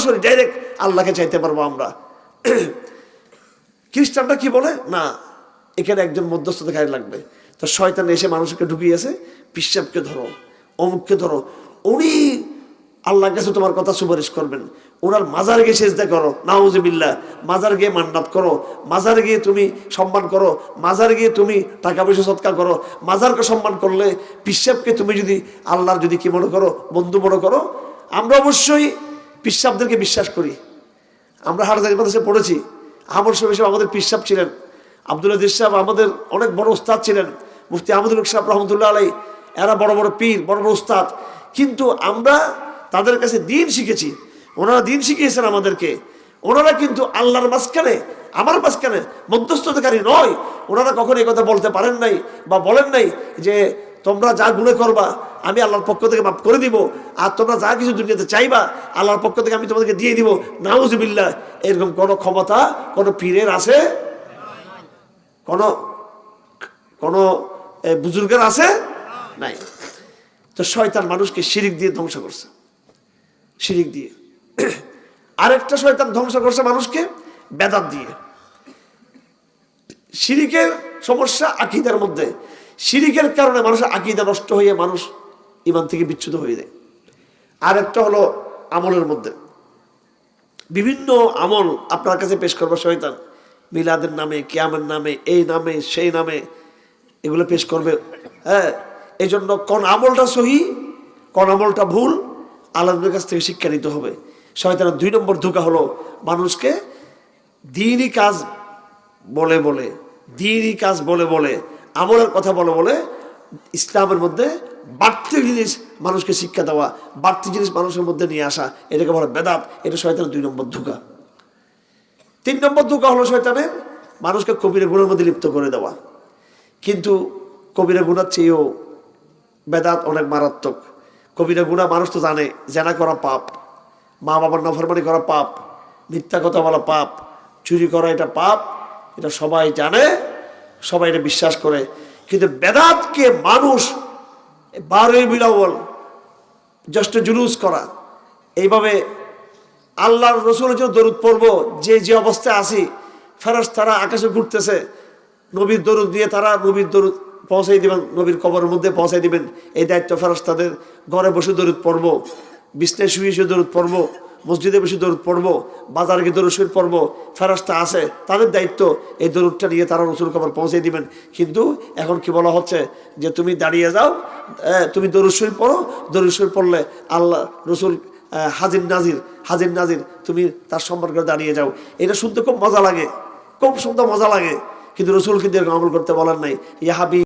সরাসরি ডাইরেক্ট আল্লাহকে চাইতে পারব আমরা। খ্রিস্টানরা কি বলে? না, এখানে একজন মধ্যস্থতাকারী লাগবে। তো শয়তান এসে মানুষকে ঢুকিয়েছে পিসাবকে ধরো, অমুককে ধরো। উনি আল্লাহর কাছে তোমার কথা সুপারিশ করবেন। ওনার মাজার গিয়ে সেজদা করো নাউজবিল্লা মাজার গিয়ে মান্নাত করো, মাজার গিয়ে তুমি সম্মান করো, মাজার গিয়ে তুমি টাকা পয়সা সৎকার করো। মাজারকে সম্মান করলে পিসাবকে তুমি যদি আল্লাহর যদি কি মনে করো, বন্ধু মনে করো, আমরা অবশ্যই পিসাবদেরকে বিশ্বাস করি। আমরা হারদারি মাদ্রাসে পড়েছি। আমর সাহেব হিসেবে আমাদের পিসাব ছিলেন। আবদুল্লাহ আদিস সাহেব আমাদের অনেক বড় উস্তাদ ছিলেন। মুফতি আহমদুল সাহেব রহমতুল্লাহ আলাই, এরা বড় বড় পীর, বড় বড় উস্তাদ। কিন্তু আমরা তাদের কাছে দিন শিখেছি। ওনারা দিন শিখিয়েছেন আমাদেরকে। ওনারা কিন্তু আল্লাহর মাঝখানে, আমার মাঝখানে মধ্যস্থতাকারী নয়। ওনারা কখনো এই কথা বলতে পারেন নাই বা বলেন নাই যে তোমরা যা গুণে করবা, আমি আল্লাহর পক্ষ থেকে মাফ করে দিব। আর তোমরা যা কিছু দুনিয়াতে চাইবা, আল্লাহর পক্ষ থেকে আমি তোমাদেরকে দিয়ে দিব। নাউজুবিল্লাহ, এরকম কোনো ক্ষমতা, কোনো পীরের আছে? কোনো কোনো বুজুর্গের আছে? নাই। তো শয়তান মানুষকে শিরিক দিয়ে ধ্বংস করছে। শিরিক দিয়ে। আরেকটা শয়তান ধ্বংস করছে মানুষকে, বেদাত দিয়ে। শিরিকের সমস্যা আকিদার মধ্যে। শিরিকের কারণে মানুষের আকিদা নষ্ট হয়ে মানুষ ইমান থেকে বিচ্ছুত হয়ে যায়। আর একটা হলো আমলের মধ্যে। বিভিন্ন আমল আপনার কাছে পেশ করব, শয়তান। মিলাদের নামে, কিয়ামের নামে, এই নামে, সেই নামে এগুলো পেশ করবে। হ্যাঁ এই জন্য কোন আমলটা সহি, কোন আমলটা ভুল আল্লাহর কাছ থেকে শিক্ষা নিতে হবে। শয়তানের দুই নম্বর ধোকা হলো মানুষকে দিনই কাজ বলে বলে, দিনই কাজ বলে বলে আমলের কথা বলে বলে ইসলামের মধ্যে বাড়তি জিনিস মানুষকে শিক্ষা দেওয়া, বাড়তি জিনিস মানুষের মধ্যে নিয়ে আসা, এটাকে বলে বেদাত, এটা শয়তানের দুই নম্বর ধোকা। তিন নম্বর ধোকা হলো শয়তানের মানুষকে কবিরা গুণের মধ্যে লিপ্ত করে দেওয়া। কিন্তু কবিরা গুণার চেয়েও বেদাত অনেক মারাত্মক। কবিরা গুণা মানুষ তো জানে, জেনা করা পাপ মা বাবার নফরমানি করা পাপ, মিথ্যা কথা বলা পাপ, চুরি করা এটা পাপ, এটা সবাই জানে। সবাই এটা বিশ্বাস করে। কিন্তু বেদাতকে মানুষ, বারোই বিলাবল জাস্ট জুলুস করা, এইভাবে আল্লাহর রসুলের জন্য দরুদ পড়ব, যে যে অবস্থায় আছি ফেরাস তারা আকাশে ঘুরতেছে, নবীর দরুদ দিয়ে তারা নবীর দরুদ পৌঁছাই দিবেন, নবীর কবরের মধ্যে পৌঁছাই দিবেন। এই দায়িত্ব ফেরাস তাদের ঘরে বসে দরুদ পড়ব, বিছনায় শুয়ে শুয়ে দরুদ পড়ব। মসজিদে বসে দরুদ পড়ব, বাজারে গিয়ে দরুদ শুয়ে পড়ব, ফেরাস্তা আছে, তাদের দায়িত্ব এই দরুদটা নিয়ে তারা রসুল কবর পৌঁছে দিবেন। কিন্তু এখন কি বলা হচ্ছে যে তুমি দাঁড়িয়ে যাও তুমি দরুদ শরীফ পড়ো, দরুদ শরীফ পড়লে আল্লাহ, রসুল হাজির নাজির হাজির নাজির, তুমি তার সম্পর্কে দাঁড়িয়ে যাও। এটা শুনতে খুব মজা লাগে, খুব শুনতে মজা লাগে। কিন্তু রসুল কিন্তু এরকম আমল করতে বলার নাই ইহাবি